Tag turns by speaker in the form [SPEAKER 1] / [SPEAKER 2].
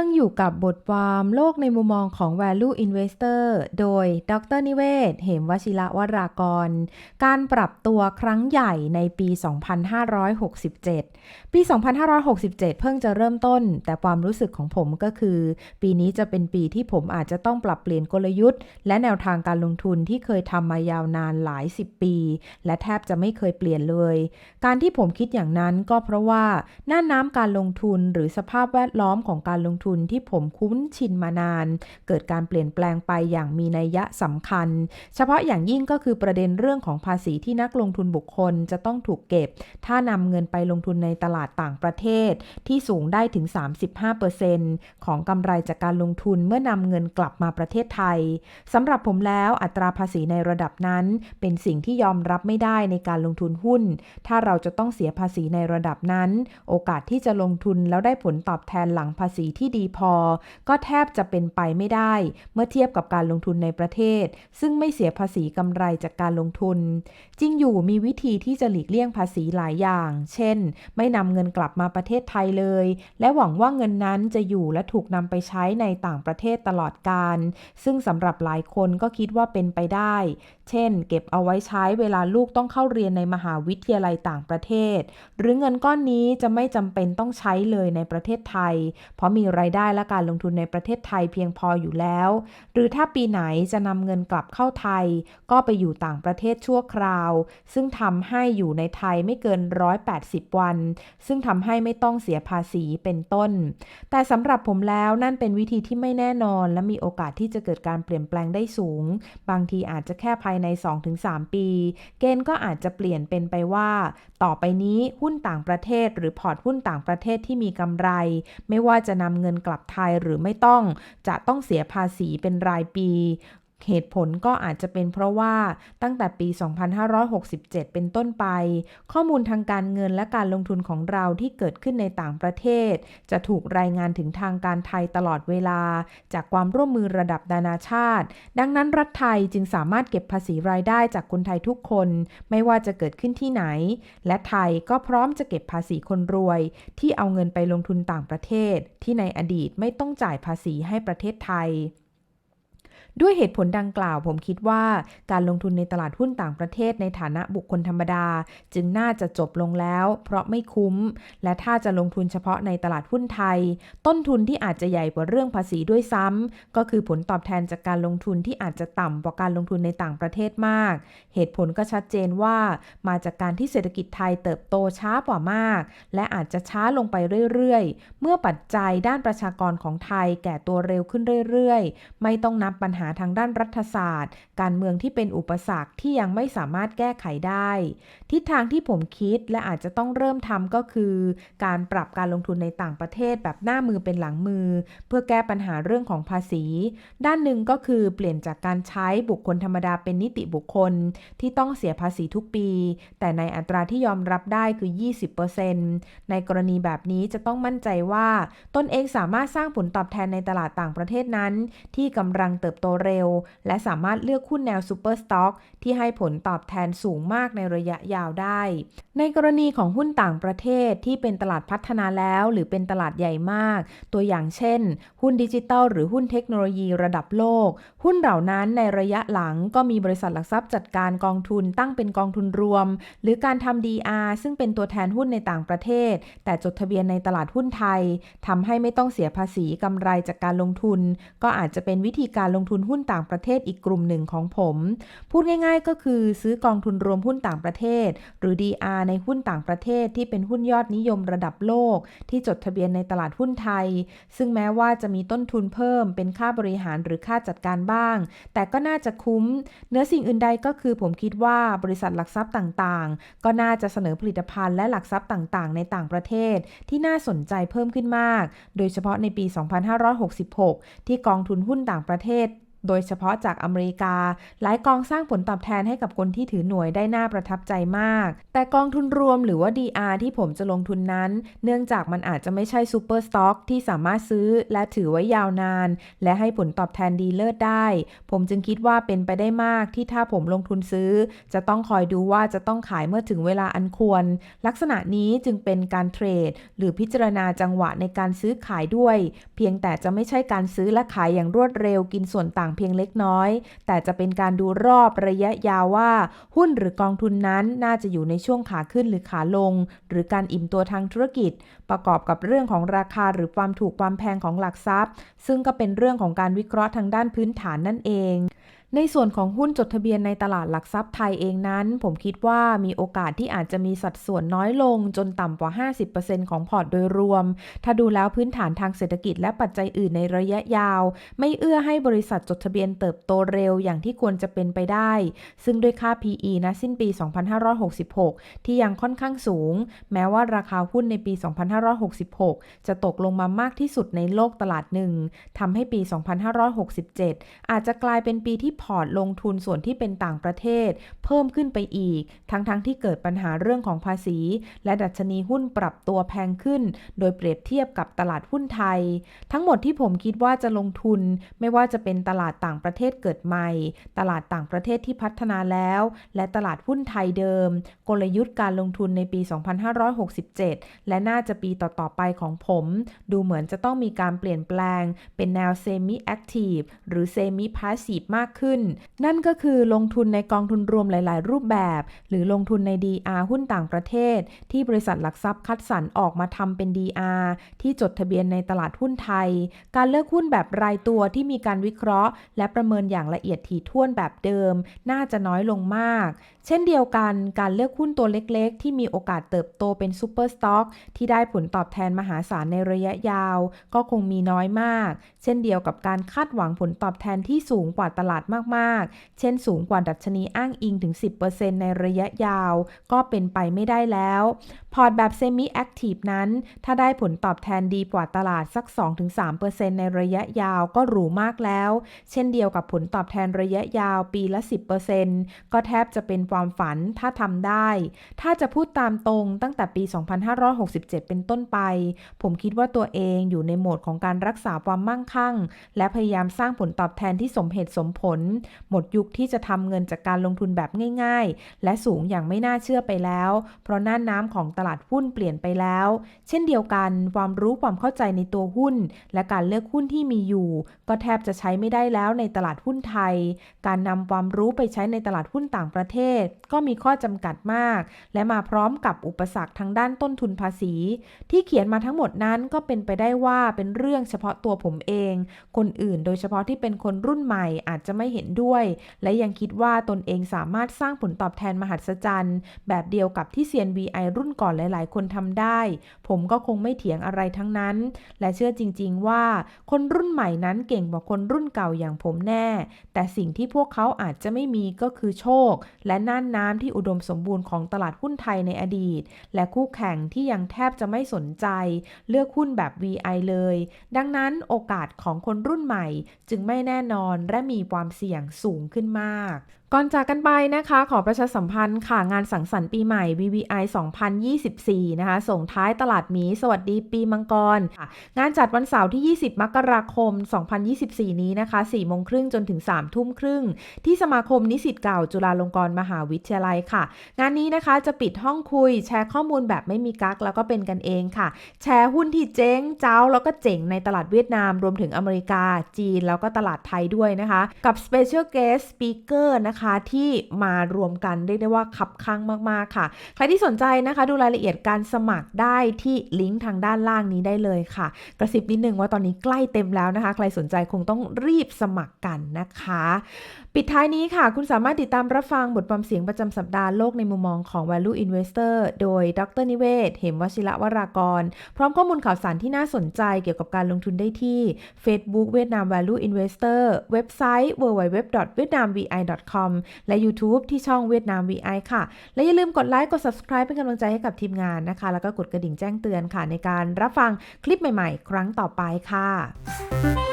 [SPEAKER 1] ลังอยู่กับบทความโลกในมุมมองของ Value Investor โดย ดรนิเวศ เหมวชิระวรากร การปรับตัวครั้งใหญ่ในปี 2567 ปี 2567 เพิ่งจะเริ่มต้น แต่ความรู้สึกของผมก็คือ ปีนี้จะเป็นปีที่ผมอาจจะต้องปรับเปลี่ยนกลยุทธ์ และแนวทางการลงทุนที่เคยทำมายาวนานหลายสิบปี และแทบจะไม่เคยเปลี่ยนเลย การที่ผมคิดอย่างนั้นก็เพราะว่าหน้าน้ำการลงทุนหรือสภาพแวดล้อมของการลงทุนที่ผมคุ้นชินมานาน เกิดการเปลี่ยนแปลงไปอย่างมีนัยยะสำคัญ เฉพาะอย่างยิ่งก็คือประเด็นเรื่องของภาษีที่นักลงทุนบุคคลจะต้องถูกเก็บ ถ้านำเงินไปลงทุนในตลาดต่างประเทศ ที่สูงได้ถึง 35%ของกำไรจากการลงทุนเมื่อนำเงินกลับมาประเทศไทยสำหรับผมแล้วอัตราภาษีในระดับนั้น เป็นสิ่งที่ยอมรับไม่ได้ในการลงทุนหุ้น ถ้าเราจะต้องเสียภาษีในระดับนั้น โอกาสที่จะลงทุนแล้วได้ผลตอบแทนหลังภาษีที่ดีพอ ก็แทบจะเป็นไปไม่ได้ เมื่อเทียบกับการลงทุนในประเทศ ซึ่งไม่เสียภาษีกำไรจากการลงทุน จริงอยู่มีวิธีที่จะหลีกเลี่ยงภาษีหลายอย่าง เช่น ไม่นำเงินกลับมาประเทศไทยเลย และหวังว่าเงินนั้นจะอยู่และถูกนำไปใช้ในต่างประเทศตลอดการ ซึ่งสำหรับหลายคนก็คิดว่าเป็นไปได้ เช่น เก็บเอาไว้ใช้เวลาลูกต้องเข้าเรียนในมหาวิทยาลัยต่างประเทศ หรือเงินก้อนนี้จะไม่จำเป็นต้องใช้เลยในประเทศไทย เพราะมีรายได้และการลงทุนในประเทศไทยเพียงพออยู่แล้ว หรือถ้าปีไหนจะนำเงินกลับเข้าไทย ก็ไปอยู่ต่างประเทศชั่วคราว ซึ่งทำให้อยู่ในไทยไม่เกิน 180 วัน ซึ่งทำให้ไม่ต้องเสียภาษีเป็นต้น แต่สำหรับผมแล้วนั่นเป็นวิธีที่ไม่แน่นอน และมีโอกาสที่จะเกิดการเปลี่ยนแปลงได้สูง บางทีอาจจะแค่ภายใน 2-3 ปี เกณฑ์ก็อาจจะเปลี่ยนเป็นไปว่า ต่อไปนี้หุ้นต่างประเทศ หรือพอร์ตหุ้นต่างประเทศที่มีกำไร ไม่ว่าจะนำเงินกลับไทยหรือไม่ต้องจะต้องเสียภาษีเป็นรายปี เหตุผลก็อาจจะเป็นเพราะว่าตั้งแต่ปี 2567 เป็นต้นไป ข้อมูลทางการเงินและการลงทุนของเราที่เกิดขึ้นในต่างประเทศ จะถูกรายงานถึงทางการไทยตลอดเวลา จากความร่วมมือระดับนานาชาติ ดังนั้นรัฐไทยจึงสามารถเก็บภาษีรายได้จากคนไทยทุกคน ไม่ว่าจะเกิดขึ้นที่ไหน และไทยก็พร้อมจะเก็บภาษีคนรวย ที่เอาเงินไปลงทุนต่างประเทศ ที่ในอดีตไม่ต้องจ่ายภาษีให้ประเทศไทย ด้วยเหตุผลดังกล่าวผมคิดว่าการลงทุนในตลาดหุ้นต่างประเทศในฐานะบุคคลธรรมดา จึงน่าจะจบลงแล้ว เพราะไม่คุ้ม และถ้าจะลงทุนเฉพาะในตลาดหุ้นไทย ต้นทุนที่อาจจะใหญ่กว่าเรื่องภาษีด้วยซ้ำก็คือผลตอบแทนจากการลงทุนที่อาจจะต่ำกว่าการลงทุนในต่างประเทศมาก เหตุผลก็ชัดเจนว่ามาจากการที่เศรษฐกิจไทยเติบโตช้ากว่ามาก และอาจจะช้าลงไปเรื่อยๆ เมื่อปัจจัยด้านประชากรของไทยแก่ตัวเร็วขึ้นเรื่อยๆ ไม่ต้องนับปัญหาหาทางด้านรัฐศาสตร์ การเมืองที่เป็นอุปสรรคที่ยังไม่สามารถแก้ไขได้ ทิศทางที่ผมคิดและอาจจะต้องเริ่มทำก็คือ การปรับการลงทุนในต่างประเทศแบบหน้ามือเป็นหลังมือ เพื่อแก้ปัญหาเรื่องของภาษี ด้านหนึ่งก็คือเปลี่ยนจากการใช้บุคคลธรรมดาเป็นนิติบุคคล ที่ต้องเสียภาษีทุกปี แต่ในอัตราที่ยอมรับได้คือ 20%ในกรณีแบบนี้จะต้องมั่นใจว่า ตนเองสามารถสร้างผลตอบแทนในตลาดต่างประเทศนั้น ที่กำลังเติบโตเร็ว และสามารถเลือกหุ้นแนวซูเปอร์สต็อกที่ให้ผลตอบแทนสูงมากในระยะยาวได้ ในกรณีของหุ้นต่างประเทศที่เป็นตลาดพัฒนาแล้ว หรือเป็นตลาดใหญ่มาก ตัวอย่างเช่น หุ้นดิจิทัลหรือหุ้นเทคโนโลยีระดับโลก หุ้นเหล่านั้นในระยะหลังก็มีบริษัทหลักทรัพย์จัดการกองทุนตั้งเป็นกองทุนรวม หรือการทำ DR ซึ่งเป็นตัวแทนหุ้นในต่างประเทศ แต่จดทะเบียนในตลาดหุ้นไทยทำให้ไม่ต้องเสียภาษีกำไรจากการลงทุน ก็อาจจะเป็นวิธีการลงทุนนหุ้นต่างประเทศอีกกลุ่มหนึ่งของผม พูดง่าย ๆ ก็คือซื้อกองทุนรวมหุ้นต่างประเทศ หรือ DR ในหุ้นต่างประเทศที่เป็นหุ้นยอดนิยมระดับโลก ที่จดทะเบียนในตลาดหุ้นไทย ซึ่งแม้ว่าจะมีต้นทุนเพิ่ม เป็นค่าบริหารหรือค่าจัดการบ้าง แต่ก็น่าจะคุ้ม เนื้อสิ่งอื่นใดก็คือผมคิดว่าบริษัทหลักทรัพย์ต่างๆ ก็น่าจะเสนอผลิตภัณฑ์และหลักทรัพย์ต่าง ๆ ในต่างประเทศ ที่น่าสนใจเพิ่มขึ้นมาก โดยเฉพาะในปี 2566 ที่กองทุนหุ้นต่างประเทศ โดยเฉพาะจากอเมริกา หลายกองสร้างผลตอบแทนให้กับคนที่ถือหน่วยได้น่าประทับใจมาก แต่กองทุนรวมหรือว่า DR ที่ผมจะลงทุนนั้น เนื่องจากมันอาจจะไม่ใช่ซูเปอร์สต็อกที่สามารถซื้อและถือไว้ยาวนาน และให้ผลตอบแทนดีเลิศได้ ผมจึงคิดว่าเป็นไปได้มากที่ถ้าผมลงทุนซื้อ จะต้องคอยดูว่าจะต้องขายเมื่อถึงเวลาอันควร ลักษณะนี้จึงเป็นการเทรด หรือพิจารณาจังหวะในการซื้อขายด้วย เพียงแต่จะไม่ใช่การซื้อและขายอย่างรวดเร็วกินส่วนต่างเพียงเล็กน้อย แต่จะเป็นการดูรอบระยะยาวว่า หุ้นหรือกองทุนนั้นน่าจะอยู่ในช่วงขาขึ้นหรือขาลง หรือการอิ่มตัวทางธุรกิจ ประกอบกับเรื่องของราคาหรือความถูกความแพงของหลักทรัพย์ ซึ่งก็เป็นเรื่องของการวิเคราะห์ทางด้านพื้นฐานนั่นเอง ในส่วนของหุ้นจดทะเบียนในตลาดหลักทรัพย์ไทยเองนั้น ผมคิดว่ามีโอกาสที่อาจจะมีสัดส่วนน้อยลงจนต่ำกว่า 50%ของพอร์ตโดยรวม ถ้าดูแล้วพื้นฐานทางเศรษฐกิจและปัจจัยอื่นในระยะยาว ไม่เอื้อให้บริษัทจดทะเบียนเติบโตเร็วอย่างที่ควรจะเป็นไปได้ ซึ่งด้วยค่า PE นะสิ้นปี 2566 ที่ยังค่อนข้างสูง แม้ว่าราคาหุ้นในปี 2566 จะตกลงมามากที่สุดในโลกตลาดหนึ่งทำให้ปี 2567 อาจจะกลายเป็นปีที่พอร์ตลงทุนส่วนที่เป็นต่างประเทศ เพิ่มขึ้นไปอีก ทั้งๆทที่เกิดปัญหาเรื่องของภาษี และดัชนีหุ้นปรับตัวแพงขึ้น โดยเปรียบเทียบกับตลาดหุ้นไทย ทั้งหมดที่ผมคิดว่าจะลงทุน ไม่ว่าจะเป็นตลาดต่างประเทศเกิดใหม่ ตลาดต่างประเทศที่พัฒนาแล้ว และตลาดหุ้นไทยเดิม กลยุทธ์การลงทุนในปี 2567 และน่าจะปีต่อๆไปของผม ดูเหมือนจะต้องมีการเปลี่ยนแปลง เป็นแนวเซมิแอคทีฟหรือเซมิพาสซีฟมากขึ้นน นั่นก็คือลงทุนในกองทุนรวมหลาย ๆ รูปแบบ หรือลงทุนใน DR หุ้นต่างประเทศ ที่บริษัทหลักทรัพย์คัดสรรออกมาทำเป็น DR ที่จดทะเบียนในตลาดหุ้นไทย การเลือกหุ้นแบบรายตัวที่มีการวิเคราะห์ และประเมินอย่างละเอียดถี่ถ้วนแบบเดิม น่าจะน้อยลงมาก เช่นเดียวกันการเลือกหุ้นตัวเล็ก ๆ ที่มีโอกาสเติบโตเป็นซูเปอร์สต็อกที่ได้ผลตอบแทนมหาศาลในระยะยาว ก็คงมีน้อยมาก เช่นเดียวกับการคาดหวังผลตอบแทนที่สูงกว่าตลาดมากๆ เช่นสูงกว่าดัชนีอ้างอิงถึง 10%ในระยะยาว ก็เป็นไปไม่ได้แล้ว พอร์ตแบบเซมิแอคทีฟนั้น ถ้าได้ผลตอบแทนดีกว่าตลาดสัก 2-3%ในระยะยาวก็หรูมากแล้ว เช่นเดียวกับผลตอบแทนระยะยาวปีละ 10%ก็แทบจะเป็นความฝันถ้าทำได้ ถ้าจะพูดตามตรงตั้งแต่ปี 2567 เป็นต้นไป ผมคิดว่าตัวเองอยู่ในโหมดของการรักษาความมั่งคั่ง และพยายามสร้างผลตอบแทนที่สมเหตุสมผลหมดยุคที่จะทำเงินจากการลงทุนแบบง่าย ๆ และสูงอย่างไม่น่าเชื่อไปแล้ว เพราะน่านน้ำของตลาดหุ้นเปลี่ยนไปแล้ว เช่นเดียวกัน ความรู้ความเข้าใจในตัวหุ้น และการเลือกหุ้นที่มีอยู่ ก็แทบจะใช้ไม่ได้แล้วในตลาดหุ้นไทย การนำความรู้ไปใช้ในตลาดหุ้นต่างประเทศ ก็มีข้อจำกัดมาก และมาพร้อมกับอุปสรรคทางด้านต้นทุนภาษี ที่เขียนมาทั้งหมดนั้นก็เป็นไปได้ว่าเป็นเรื่องเฉพาะตัวผมเอง คนอื่นโดยเฉพาะที่เป็นคนรุ่นใหม่อาจจะไม่เห็นด้วย และยังคิดว่าตนเองสามารถสร้างผลตอบแทนมหัศจรรย์ แบบเดียวกับที่เซียน VI รุ่นก่อนหลาย ๆ คนทำได้ ผมก็คงไม่เถียงอะไรทั้งนั้น และเชื่อจริง ๆ ว่า คนรุ่นใหม่นั้นเก่งกว่าคนรุ่นเก่าอย่างผมแน่ แต่สิ่งที่พวกเขาอาจจะไม่มีก็คือโชค และน่านน้ำที่อุดมสมบูรณ์ของตลาดหุ้นไทยในอดีต และคู่แข่งที่ยังแทบจะไม่สนใจ เลือกหุ้นแบบ VI เลย ดังนั้นโอกาสของคนรุ่นใหม่จึงไม่แน่นอนและมีความเสี่ยงสูงขึ้นมาก ก่อนจากกันไปนะคะ ขอประชาสัมพันธ์ค่ะงานสังสรรค์ปีใหม่ VVI 2024 นะคะ ส่งท้ายตลาดหมี สวัสดีปีมังกรค่ะ งานจัดวันเสาร์ที่ 20 มกราคม 2024 นี้นะคะ4โมงครึ่งจนถึง 3 ทุ่มครึ่ง ที่สมาคมนิสิตเก่าจุฬาลงกรณ์มหาวิทยาลัยค่ะ งานนี้นะคะจะปิดห้องคุย แชร์ข้อมูลแบบไม่มีกักแล้วก็เป็นกันเองค่ะ แชร์หุ้นที่เจ๊งเจ้า แล้วก็เจ๋งในตลาดเวียดนาม รวมถึงอเมริกา จีน แล้วก็ตลาดไทยด้วยนะคะ กับ Special Guest Speaker นะคะคะที่มารวมกันเรียกได้ว่าคับข้างมากๆค่ะ ใครที่สนใจนะคะดูรายละเอียดการสมัครได้ที่ลิงก์ทางด้านล่างนี้ได้เลยค่ะ กระซิบนิดนึงว่าตอนนี้ใกล้เต็มแล้วนะคะ ใครสนใจคงต้องรีบสมัครกันนะคะ ปิดท้ายนี้ค่ะ คุณสามารถติดตามรับฟังบทความเสียงประจำสัปดาห์โลกในมุมมองของ Value Investor โดยดรนิเวศ เหมวชิระวรากร พร้อมข้อมูลข่าวสารที่น่าสนใจเกี่ยวกับการลงทุนได้ที่ Facebook เวียดนาม Value Investor เว็บไซต์ www.vietnamvi.com และ YouTube ที่ช่องเวียดนาม VI ค่ะ และอย่าลืมกดไลค์กด subscribe เป็นกำลังใจให้กับทีมงานนะคะ แล้วก็กดกระดิ่งแจ้งเตือนค่ะ ในการรับฟังคลิปใหม่ ๆ ครั้งต่อไปค่ะ